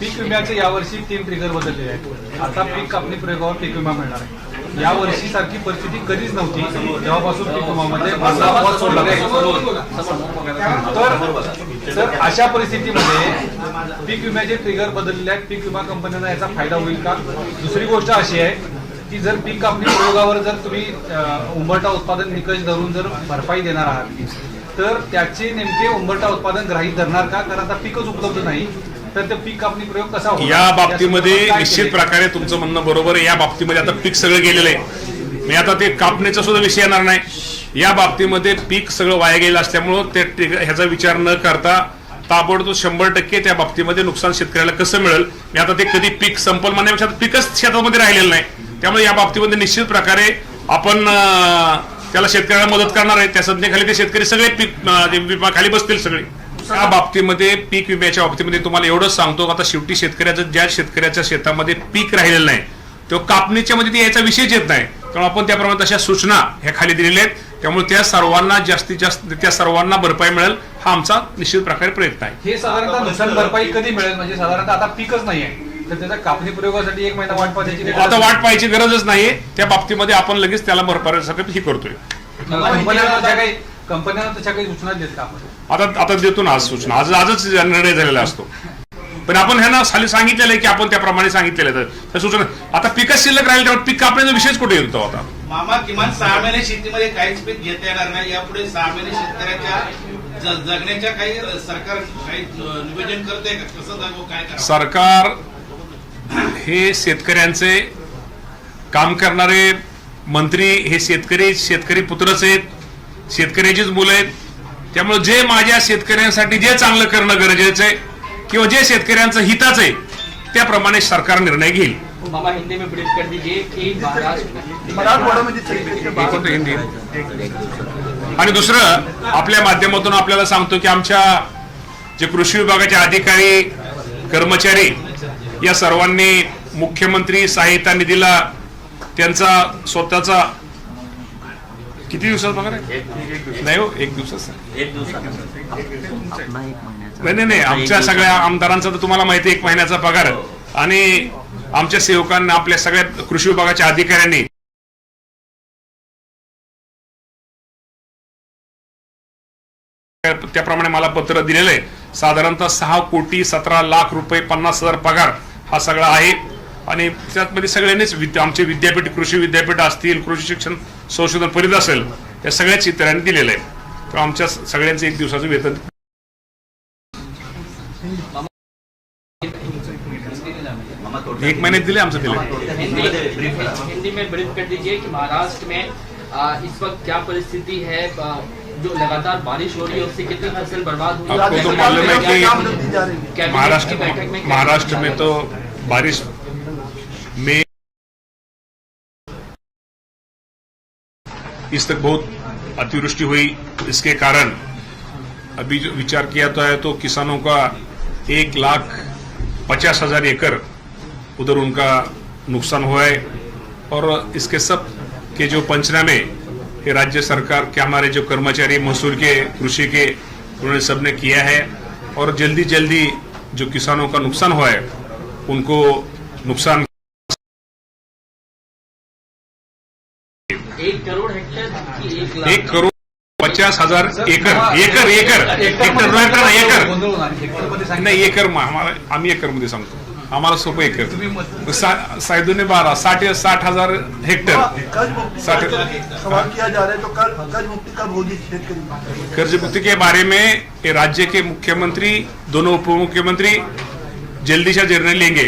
पीक विम्याचे यावर्षी तीन ट्रिगर बदलले आहेत आता पीक कापणी प्रयोगावर पीक विमा मिळणार आहे या वर्षी सारखी परिस्थिती कधीच नव्हती जेव्हापासून पीक विमामध्ये तर अशा परिस्थितीमध्ये पीक विम्याचे ट्रिगर बदलले आहेत पीक विमा कंपन्यांना याचा फायदा होईल का दुसरी गोष्ट अशी आहे की जर पीक कापणी प्रयोगावर जर तुम्ही अं, उंबरठा उत्पादन निकष धरून जर भरपाई देणार आहात तर त्याचे नेमके उंबरठा उत्पादन ग्राहीत धरणार का? कारण आता पीकच उपलब्ध नाही. तर ते पीक कापणी प्रयोग कसा? या बाबतीमध्ये निश्चित? प्रकारे तुमचं म्हणणं बरोबर आहे. या बाबतीमध्ये आता पीक सगळं गेलेलं आहे. मी आता ते कापणीचा सुद्धा विषय येणार नाही. या बाबतीमध्ये पीक सगळं वाया गेलं असल्यामुळं ते ह्याचा विचार न करता ताबडतोब शंभर टक्के त्या बाबतीमध्ये नुकसान शेतकऱ्याला कसं मिळेल? मी आता ते कधी पीक संपल म्हणण्यापेक्षा पीकच शेतामध्ये राहिलेलं नाही. त्यामुळे या बाबतीमध्ये निश्चित प्रकारे आपण त्याला शेतकऱ्याला मदत करणार आहे त्या संज्ञेखाली ते शेतकरी सगळे पीक विमा खाली बसतील सगळे. या बाबतीमध्ये पीक विम्याच्या बाबतीमध्ये तुम्हाला एवढंच सांगतो आता शेवटी शेतकऱ्याचं ज्या शेतकऱ्याच्या शेतामध्ये पीक राहिलेलं नाही तो कापणीच्या मध्ये ते याचा विषयच येत नाही. त्यामुळे आपण त्याप्रमाणे तशा सूचना ह्या खाली दिलेल्या आहेत. त्यामुळे त्या सर्वांना जास्तीत जास्त त्या सर्वांना भरपाई मिळेल हा आमचा निश्चित प्रकारे प्रयत्न आहे. हे साधारणतः नुकसान भरपाई कधी मिळेल? म्हणजे साधारणतः आता पीकच नाहीये. तर कापणी प्रयोगासाठी एक महिना वाट पाहायची आता वाट पाहायची गरजच नाहीये त्या बाबतीमध्ये आपण लगेच त्याला भरपाईसाठी हे करतोय. कंपन्यांना त्याच्या काही सूचना देत का आपण? आता आता देतो ना आज सूचना. आज आजच निर्णय झालेला असतो. पण आपण ह्यांना खाली सांगितलेलं आहे की आपण त्याप्रमाणे सांगितलेलं आहे. त्या सूचना आता पिकच शिल्लक राहील त्यामुळे पीक कापण्याचा विषयच कुठे येतो आता? मामा किमान सहा महिने शेतीमध्ये काहीच पीक घेता येणार नाही. यापुढे सहा महिने शेतकऱ्याच्या जगण्याच्या काही सरकार काही नियोजन करते का? कसं काय करा सरकार हे शेतकऱ्यांचे काम करणारे मंत्री हे शेतकरी शेतकरी पुत्रच आहेत शेतकऱ्याचीच मुलं आहेत. त्यामुळे जे माझ्या शेतकऱ्यांसाठी जे चांगलं करणं गरजेचं आहे किंवा जे शेतकऱ्यांचं हिताचं आहे त्याप्रमाणे सरकार निर्णय घेईल. मामा हिंदी में ब्रीफ कर दीजिए कि महाराष्ट्र मराठवाड्यामध्ये थेट एक होतं हिंदी. आणि दुसरं आपल्या माध्यमातून आपल्याला सांगतो की आमच्या जे कृषी विभागाचे अधिकारी कर्मचारी या सर्वांनी मुख्यमंत्री सहायता निधीला त्यांचा स्वतःचा किती दिवसात पगार आहे? नाही हो एक दिवसाचा नाही नाही नाही आमच्या सगळ्या आमदारांचा तर तुम्हाला माहिती आहे, एक महिन्याचा पगार. आणि आमच्या सेवकांना आपल्या सगळ्या कृषी विभागाच्या अधिकाऱ्यांनी त्याप्रमाणे मला पत्र दिलेलं आहे. साधारणतः सहा कोटी सतरा लाख रुपये पन्नास हजार पगार हा सगळा आहे. आणि त्यामध्ये सगळ्यांनीच विद्या- आमचे विद्यापीठ कृषी विद्यापीठ असतील कृषी शिक्षण संशोधन परिषद असेल या सगळ्याच इतरांनी दिलेलं आहे तर आमच्या सगळ्यांचं एक दिवसाचं वेतन एक महिन्यात दिले आमचं दिले हिंदी में ब्रीफ कर दीजिए कि महाराष्ट्र में आ, इस वक्त क्या परिस्थिति है जो लगातार बारिश हो रही है उससे कितनी फसल बर्बाद हुई आपको तो मालूम है कि रही है महाराष्ट्र महाराष्ट्र में तो बारिश में इस तक बहुत अतिवृष्टि हुई। इसके कारण अभी जो विचार किया तो है तो किसानों का एक लाख पचास हज़ार एकड़ उधर उनका नुकसान हुआ है। और इसके सब के जो पंचनामे राज्य सरकार के, हमारे जो कर्मचारी महसूल के, कृषि के, उन्होंने सबने किया है। और जल्दी जल्दी जो किसानों का नुकसान हुआ है, उनको नुकसान एक करोड पचास हज़ार एकड़ एकर एकर हेक्टर एकर. नाही, एकर आम्हाला आम्ही एकर मध्ये सांगतो. आम्हाला सोपं एकर. सायदुने बारा, साठ साठ हज़ार हेक्टर. साठ सवाल किया जा रहा है तो कर्ज मुक्ति के बारे में राज्य के मुख्यमंत्री, दोनों उप मुख्यमंत्री जल्दी से निर्णय लेंगे।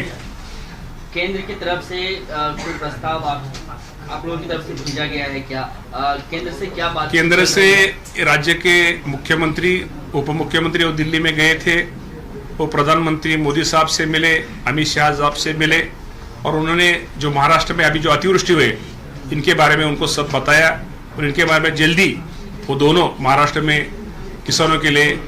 केंद्र की तरफ़ से कोई प्रस्ताव आप आप लोगों की तरफ़ से भेजा गया है क्या केंद्र से क्या बात केंद्र से राज्य के मुख्यमंत्री उप मुख्यमंत्री वो दिल्ली में गए थे। वो प्रधानमंत्री मोदी साहब से मिले अमित शाह साहब से मिले और उन्होंने जो महाराष्ट्र में अभी जो अतिवृष्टि हुए इनके बारे में उनको सब बताया और इनके बारे में जल्दी वो दोनों महाराष्ट्र में किसानों के लिए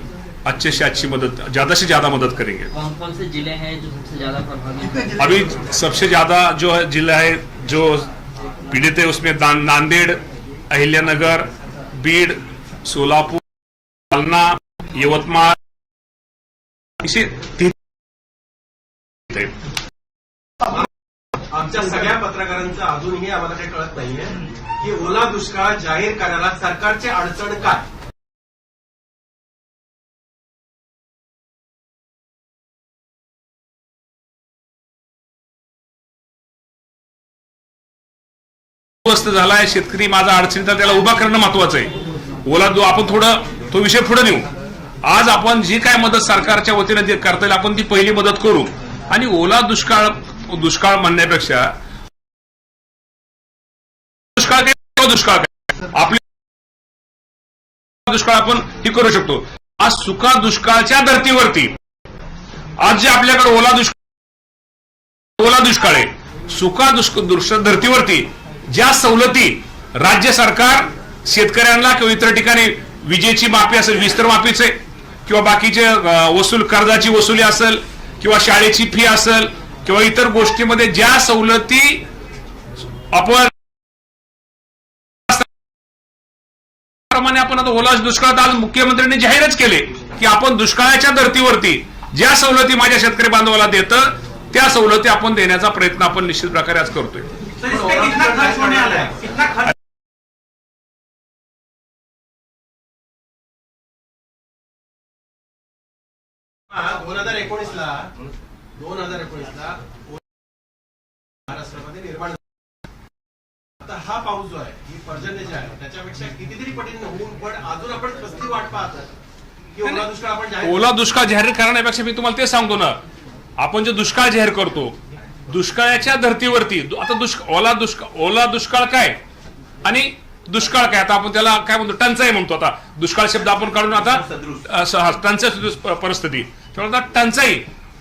अच्छे से अच्छी मदद ज़्यादा से ज़्यादा मदद करेंगे। कौन कौन से ज़िले हैं जो सबसे ज़्यादा प्रभावित अभी सबसे ज़्यादा जो है जिला है जो पीड़ित है उसमें दान- नांदेड़ अहिल्यानगर बीड सोलापुर जालना यवतमाळ असे तीन आमच्या सगळ्या पत्रकारांचं अजूनही आम्हाला काही कळत नाहीये की ओला दुष्काळ जाहीर करायला सरकारची अडचण काय? उद्ध्वस्त झालाय शेतकरी माझा अडचणीचा त्याला उभा करणं महत्वाचं आहे. ओला जो आपण थोडं तो विषय पुढे नेऊ. आज आपण जी काय मदत सरकारच्या वतीने जे करता येईल आपण ती पहिली मदत करू. आणि ओला दुष्काळ दुष्काळ म्हणण्यापेक्षा दुष्काळ काय दुष्काळ काय? आपली दुष्काळ आपण हे करू शकतो. आज सुका दुष्काळच्या धर्तीवरती. आज जे आपल्याकडे ओला दुष्काळ ओला दुष्काळ आहे सुका दुष्क- दुष्काळ धर्तीवरती ज्या सवलती राज्य सरकार शेतकऱ्यांना किंवा इतर ठिकाणी विजेची माफी असेल विस्तर माफीचे किंवा बाकीचे वसूल कर्जाची वसुली असेल किंवा शाळेची फी असेल किंवा इतर गोष्टीमध्ये ज्या सवलती आपण प्रमाणे आपण आता ओला दुष्काळात आज मुख्यमंत्र्यांनी जाहीरच केले की आपण दुष्काळाच्या धर्तीवरती ज्या सवलती माझ्या शेतकरी बांधवाला देतं त्या सवलती आपण देण्याचा प्रयत्न आपण निश्चित प्रकारे आज करतोय. दोन हजार एकोणीस ला दोन हजार एकोणीस ला महाराष्ट्रामध्ये निर्माण झाला. आता हा पाऊस जो आहे ही पर्जन्य जे आहे त्याच्यापेक्षा कितीतरी पटीने होऊन पण अजून आपण कसली वाट पाहतात की ओला दुष्काळ आपण जाहीर ओला दुष्काळ जाहीर करण्यापेक्षा मी तुम्हाला ते सांगतो ना. आपण जे दुष्काळ जाहीर करतो दुष्काळाच्या धर्तीवरती. आता दुष्काळ ओला दुष्काळ ओला दुष्काळ काय? आणि दुष्काळ काय? आता आपण त्याला काय म्हणतो? टंचाई म्हणतो आता. दुष्काळ शब्द आपण काढून आता टंचाई परिस्थिती. त्यामुळे आता टंचाई.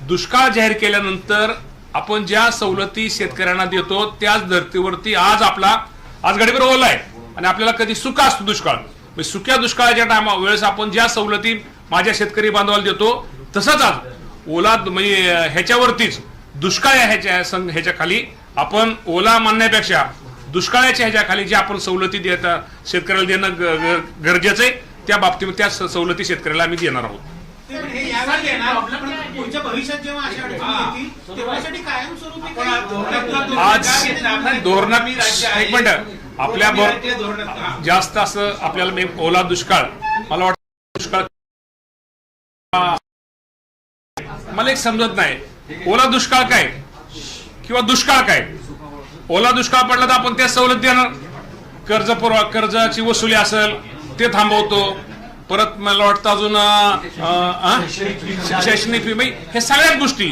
दुष्काळ जाहीर केल्यानंतर आपण ज्या सवलती शेतकऱ्यांना देतो त्याच धर्तीवरती आज आपला आज गडीवर ओला आहे. आणि आपल्याला कधी सुका असतो दुष्काळ. म्हणजे सुक्या दुष्काळाच्या टायमा वेळेस आपण ज्या सवलती माझ्या शेतकरी बांधवाला देतो तसंच आज ओला म्हणजे ह्याच्यावरतीच दुष्काळ ह्याच्या ह्याच्या खाली. आपण ओला मानण्यापेक्षा दुष्काळाच्या ह्याच्या खाली ज्या आपण सवलती देत शेतकऱ्याला देणं गरजेचं आहे त्या बाबतीत त्या स- सवलती शेतकऱ्याला आम्ही देणार आहोत. पुढच्या भविष्यात जेव्हा अशा अडचणी येतील तेव्हासाठी कायमस्वरूपी आपण आज धोरणात. एक मिनिट. आपल्या. जास्त असं आपल्याला मी ओला दुष्काळ. मला वाटतं दुष्काळ. मला एक समजत नाही. ओला दुष्काळ काय? किंवा दुष्काळ काय? ओला दुष्काळ पडला तर आपण त्या सवलत देणार. कर्ज पुरवा कर्जाची वसुली असेल ते थांबवतो. परत मला वाटतं अजून शैक्षणिक फी म्हणजे हे सगळ्याच गोष्टी.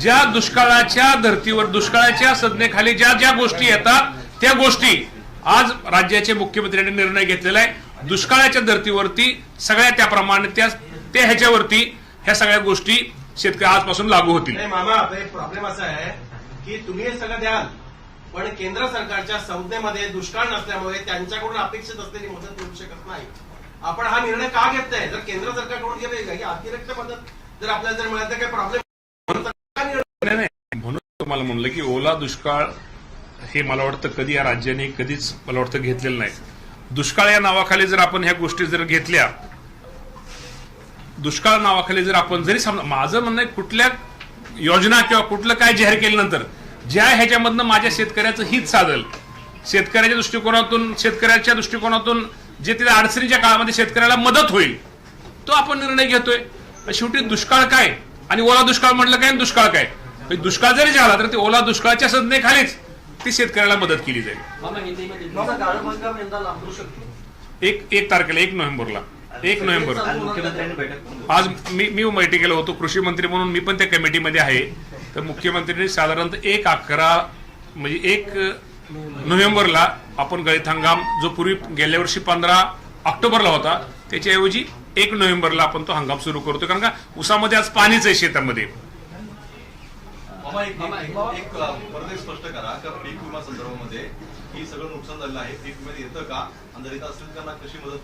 ज्या दुष्काळाच्या धर्तीवर दुष्काळाच्या संज्ञेखाली ज्या ज्या गोष्टी येतात त्या गोष्टी आज राज्याचे मुख्यमंत्र्यांनी निर्णय घेतलेला आहे. दुष्काळाच्या धर्तीवरती सगळ्या त्याप्रमाणे त्या त्या ह्याच्यावरती ह्या सगळ्या गोष्टी शेतकरी आजपासून लागू होतील. नाही मामा एक प्रॉब्लेम असा आहे की तुम्ही हे सगळं द्याल पण केंद्र सरकारच्या संज्ञेमध्ये दुष्काळ नसल्यामुळे त्यांच्याकडून अपेक्षित असलेली मदत मिळू शकत नाही. आपण हा निर्णय का घेताय जर केंद्र सरकारकडून गेले ही अतिरिक्त मदत जर आपल्याला जर मिळालं तर काही प्रॉब्लेम नाही नाही. म्हणून तुम्हाला म्हणलं की ओला दुष्काळ हे मला वाटतं कधी या राज्याने कधीच मला वाटतं घेतलेलं नाही. दुष्काळ या नावाखाली जर आपण ह्या गोष्टी जर घेतल्या दुष्काळ नावाखाली जर आपण जरी समजा माझं म्हणणं आहे कुठल्या योजना किंवा कुठलं काय जाहीर केल्यानंतर ज्या ह्याच्यामधनं माझ्या शेतकऱ्याचं हित साधल शेतकऱ्याच्या दृष्टिकोनातून शेतकऱ्याच्या दृष्टिकोनातून जे तिथे अडचणीच्या काळामध्ये शेतकऱ्याला मदत होईल तो आपण निर्णय घेतोय. शेवटी दुष्काळ काय? आणि ओला दुष्काळ म्हटलं काय आणि दुष्काळ काय? दुष्काळ जरी झाला तर ते ओला दुष्काळाच्या संज्ञेखालीच ती शेतकऱ्याला मदत केली जाईल। एक एक तारखेला एक नोव्हेंबरला. एक नोव्हेंबर. आज मी मी बैठकीला होतो कृषी मंत्री म्हणून मी पण त्या कमिटीमध्ये आहे. तर मुख्यमंत्र्यांनी साधारणतः एक अकरा म्हणजे एक नोव्हेंबरला आपण गळीत हंगाम जो पूर्वी गेल्या वर्षी पंधरा ऑक्टोबरला होता त्याच्याऐवजी एक नोव्हेंबरला आपण तो हंगाम सुरू करतो कारण का उसामध्ये आज पाणीच आहे शेतामध्ये. एक स्पष्ट करा का पीक विमा संदर्भामध्ये ही सगळं नुकसान झालं आहे? पीक विमा येतं का? आणि असेल त्यांना कशी मदत